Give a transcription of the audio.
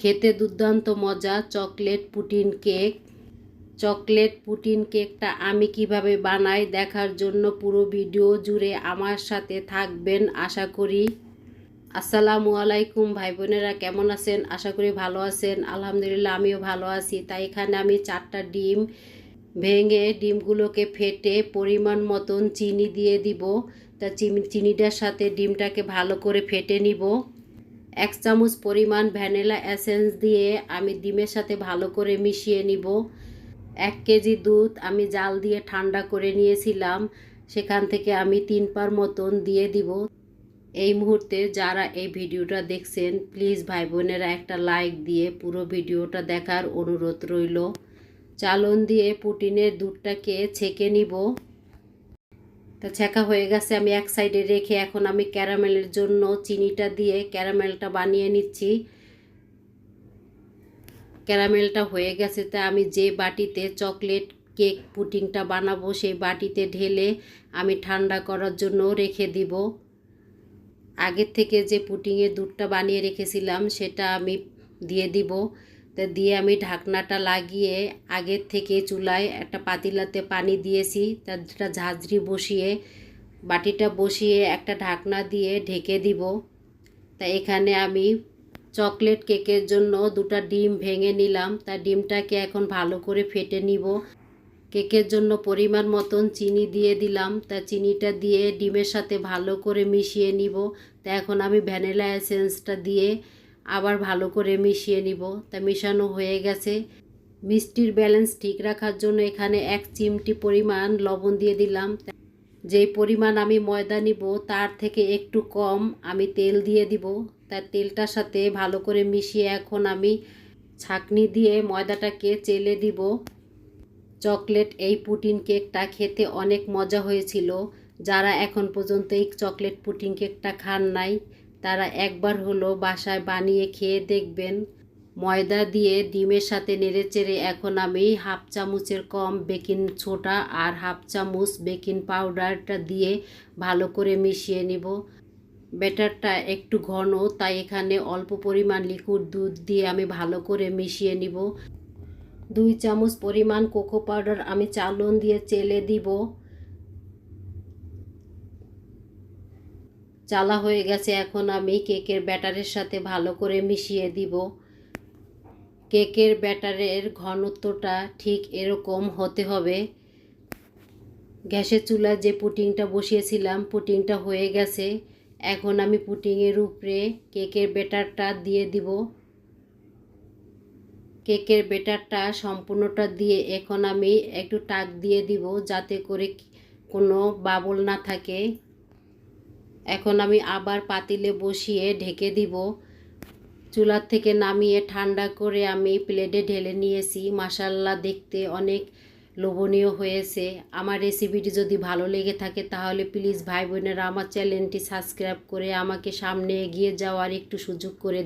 খেতে দুর্দান্ত মজা, chocolate pudding cake. Chocolate pudding কেকটা আমি কীভাবে বানাই দেখার জন্য পুরো ভিডিও জুড়ে আমার সাথে থাকবেন, আশা করি। আসসালামু আলাইকুম ভাই বোনেরা কেমন আছেন? আশা করি ভালো আছেন। আলহামদুলিল্লাহ, আমিও ভালো আছি। তাই এখানে আমি চারটা ডিম ভেঙে ডিমগুলোকে ফেটে পরিমাণ মতন চিনি দিয়ে দিব। তা চিনি, চিনিটার সাথে ডিমটাকে ভালো করে ফেটে নিব। এক চামচ পরিমাণ ভ্যানিলা এসেন্স দিয়ে আমি ডিমের সাথে ভালো করে মিশিয়ে নিব। এক কেজি দুধ আমি জাল দিয়ে ঠান্ডা করে নিয়েছিলাম। সেখান থেকে আমি তিন পার মতন দিয়ে দিব। এই মুহূর্তে যারা এই ভিডিওটা দেখছেন, প্লিজ ভাই বোনেরা একটা লাইক দিয়ে পুরো ভিডিওটা দেখার অনুরোধ রইল। চালন দিয়ে পুটিনের দুধটাকে ছেঁকে নিব। তা ছেঁকা হয়ে গেছে, আমি এক সাইডে রেখে এখন আমি ক্যারামেলের জন্য চিনিটা দিয়ে ক্যারামেলটা বানিয়ে নিচ্ছি। ক্যারামেলটা হয়ে গেছে, তা আমি যে বাটিতে চকলেট কেক পুটিংটা বানাবো সেই বাটিতে ঢেলে আমি ঠান্ডা করার জন্য রেখে দিব। আগের থেকে যে পুটিংয়ের দুধটা বানিয়ে রেখেছিলাম, সেটা আমি দিয়ে দিব। তা দিয়ে আমি ঢাকনাটা লাগিয়ে আগের থেকে চুলায় একটা পাতিলাতে পানি দিয়েছি। তারটা ঝাঁঝরি বসিয়ে, বাটিটা বসিয়ে একটা ঢাকনা দিয়ে ঢেকে দিব। তা এখানে আমি চকলেট কেকের জন্য দুটা ডিম ভেঙে নিলাম। তা ডিমটাকে এখন ভালো করে ফেটে নিব। কেকের জন্য পরিমাণ মতন চিনি দিয়ে দিলাম। তা চিনিটা দিয়ে ডিমের সাথে ভালো করে মিশিয়ে নিব। তা এখন আমি ভ্যানিলা এসেন্সটা দিয়ে আবার ভালো করে মিশিয়ে নিব। তা মিশানো হয়ে গেছে। মিষ্টির ব্যালেন্স ঠিক রাখার জন্য এখানে এক চিমটি পরিমাণ লবণ দিয়ে দিলাম। যেই পরিমাণ আমি ময়দা নিব, তার থেকে একটু কম আমি তেল দিয়ে দিব। তার তেলটার সাথে ভালো করে মিশিয়ে এখন আমি ছাকনি দিয়ে ময়দাটাকে চেলে দিব। চকলেট এই পুটিন কেকটা খেতে অনেক মজা হয়েছিল। যারা এখন পর্যন্ত এই চকলেট পুটিন কেকটা খান নাই তারা একবার হলো বাসায় বানিয়ে খেয়ে দেখবেন। ময়দা দিয়ে ডিমের সাথে নেড়েচেড়ে এখন আমি হাফ চামচের কম বেকিং ছোটা আর হাফ চামচ বেকিং পাউডারটা দিয়ে ভালো করে মিশিয়ে নিব। ব্যাটারটা একটু ঘন, তাই এখানে অল্প পরিমাণ লিকুইড দুধ দিয়ে আমি ভালো করে মিশিয়ে নিব। দুই চামচ পরিমাণ কোকো পাউডার আমি চালন দিয়ে চেলে দিব। চালা হয়ে গেছে, এখন আমি কেকের ব্যাটারের সাথে ভালো করে মিশিয়ে দিব। কেকের ব্যাটারের ঘনত্বটা ঠিক এরকম হতে হবে। গ্যাসের চুলায় যে পুটিংটা বসিয়েছিলাম, পুটিংটা হয়ে গেছে। এখন আমি পুটিংয়ের উপরে কেকের ব্যাটারটা দিয়ে দিব। কেকের ব্যাটারটা সম্পূর্ণটা দিয়ে এখন আমি একটু টাক দিয়ে দিব, যাতে করে কোনো বাবল না থাকে। এখন আমি আবার পাতিলে বসিয়ে ঢেকে দিব। চুলার থেকে নামিয়ে ঠান্ডা করে আমি প্লেটে ঢেলে নিয়েছি। মাসাল্লা দেখতে অনেক লোভনীয় হয়েছে। আমার রেসিপিটি যদি ভালো লেগে থাকে তাহলে প্লিজ ভাই বোনেরা আমার চ্যানেলটি সাবস্ক্রাইব করে আমাকে সামনে এগিয়ে যাওয়ার একটু সুযোগ করে